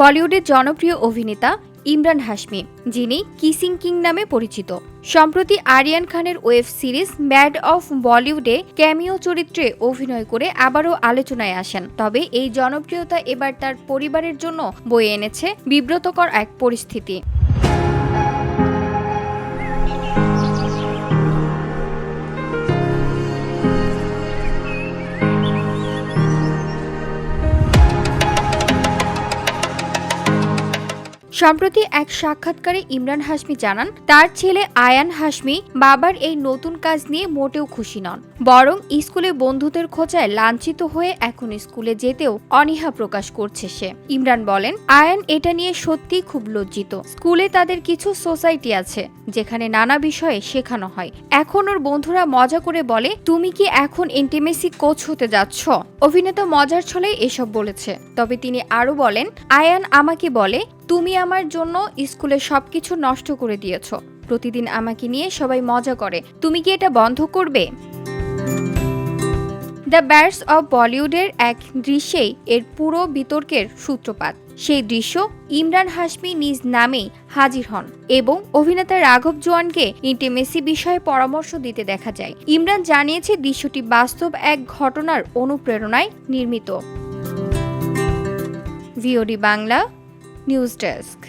বলিউডের জনপ্রিয় অভিনেতা ইমরান হাশমি, যিনি কিসিং কিং নামে পরিচিত। সম্প্রতি আরিয়ান খানের ওয়েব সিরিজ ম্যাড অফ বলিউডে ক্যামিও চরিত্রে অভিনয় করে আবারও আলোচনায় আসেন। তবে এই জনপ্রিয়তা এবার তার পরিবারের জন্য বয়ে এনেছে বিব্রতকর এক পরিস্থিতি। সম্প্রতি এক সাক্ষাৎকারে ইমরান হাশমি জানান, তার ছেলে আয়ান হাশমি বাবার এই নতুন কাজ নিয়ে মোটেও খুশি নন, বরং স্কুলে বন্ধুদের খোঁজায় লাঞ্ছিত হয়ে এখন স্কুলে যেতেও অনীহা প্রকাশ করছে সে। ইমরান বলেন, আয়ান এটা নিয়ে সত্যিই খুব লজ্জিত। স্কুলে তাদের কিছু সোসাইটি আছে, যেখানে নানা বিষয়ে শেখানো হয়। এখন ওর বন্ধুরা মজা করে বলে, তুমি কি এখন ইন্টিমেসি কোচ হতে যাচ্ছ? অভিনেতা মজার ছলে এসব বলেছে। তবে তিনি আরও বলেন, আয়ান আমাকে বলে তুমি আমার জন্য স্কুলে সবকিছু নষ্ট করে দিয়েছ। প্রতিদিন আমাকে নিয়ে সবাই মজা করে। তুমি কি এটা বন্ধ করবে? দ্য ব্যাটস অব বলিউডের এক দৃশ্যেই এর পুরো বিতর্কের সূত্রপাত। সেই দৃশ্য ইমরান হাশমি নিজ নামেই হাজির হন এবং অভিনেতা রাঘব জোয়ানকে ইন্টিমেসি বিষয়ে পরামর্শ দিতে দেখা যায়। ইমরান জানিয়েছে, দৃশ্যটি বাস্তব এক ঘটনার অনুপ্রেরণায় নির্মিত। VOD Bangla news desk